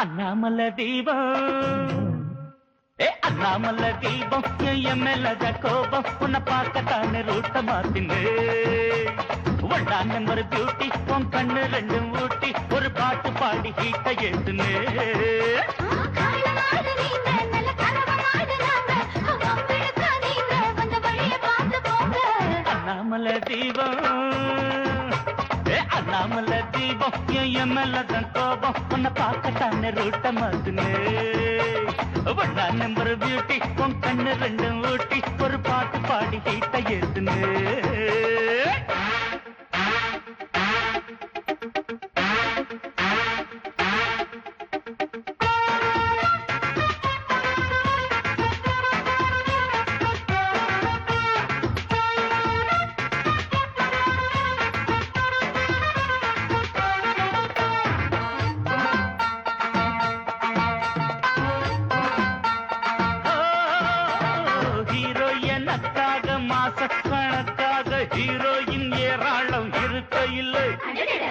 அண்ணாமல தீபம். ஏ அண்ணாமல தீபம் என் மேலத கோபம். உன்னை பார்க்கத்தானே ரூட்ட மாத்தின்னு ஒன்னா நம்பர் பியூட்டி உன் கண்ணு ரெண்டும் ஊட்டி ஒரு பாட்டு பாடி ஹீட்ட ஏத்துன்னு அண்ணாமல தீபம். அண்ணாமல தீபம் என் மேலதான் கோபம். உன்னை பார்க்கத்தானே ரூட்ட மாத்துனு ஒன்னா நம்பர் பியூட்டி உன் கண்ணு ரெண்டும் ஊட்டி.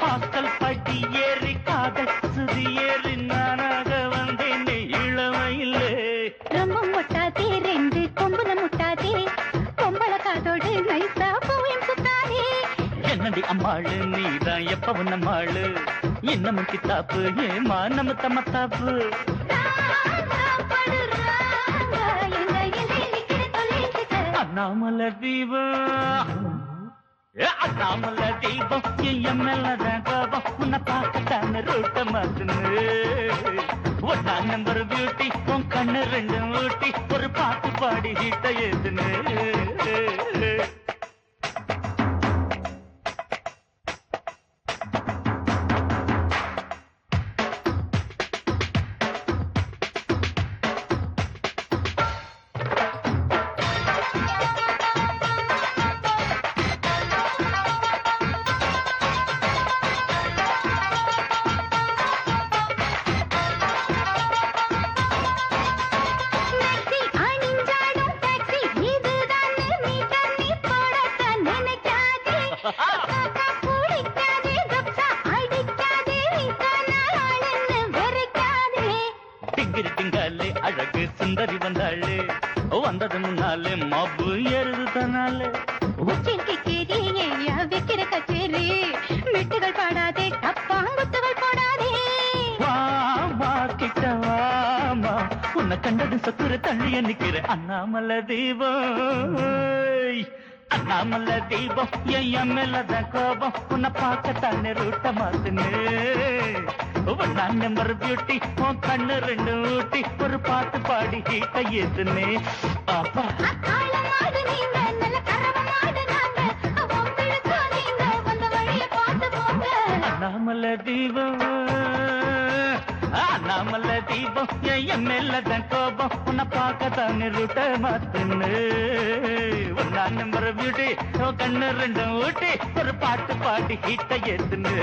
ஹாஸ்டல் பட்டி ஏறி காதல் சுதி ஏறி நானாக வந்தேன். இளமையிலே. ரொம்ப முட்டாதே ரெண்டு கொம்புல முட்டாதே. கொம்பள காதோடு நைசா பூயம் சுத்தாதே என்னடி அம்மாளு? நீதான் எப்பவும் நம்மாளு. இன்னமும் கித்தாப்பு ஏமா நம்ம தம்மத்தாப்பு அண்ணாமல தீபம் அசாமல தெய்வம் தீபம் என் மேலதான் கோபம் உன்னை பார்க்கத்தான ரூட்ட மாத்துன்னு. ஒன்னா நம்பர் பியூட்டி உன் கண்ணு ரெண்டும் ஊட்டி ஒரு பாட்டு பாடி ஹீட்ட ஏத்துனு டிங்கிரி டிங்காலே அழகு சுந்தரி வந்தாளே. வந்தது முன்னாலே மப்பு ஏறுது தனாலே உச்சின் கேரி ஏயா வைக்கிற கச்சேரி. மெட்டுகள் பாடாதே டப்பாங்குத்துகள் போடாதே. வாமா கிட்ட வாமா உன்னை கண்டது சத்துரு தள்ளிய நிக்கிற அண்ணாமல தீபம் அண்ணாமல தீபம் என் மேலதான் கோபம். உன்னை பார்க்க தானே ரூட்ட மாத்துனு. ஒன்னா நம்பர் பியூட்டி உன் கண்ணு ரெண்டு ஊட்டி ஒரு பாட்டு பாடி ஹீட்ட ஏத்துனே அப்பா. அண்ணாமல தீபம். அண்ணாமல தீபம் என் மேலதான் கோபம். உன்னை பார்க்க தானே ரூட்ட மாத்துன்னு. ஒன்னா நம்பர் பியூட்டி கண்ணு ரெண்டும் ஊட்டி ஒரு பாட்டு பாடி ஹீட்ட ஏத்துன்னு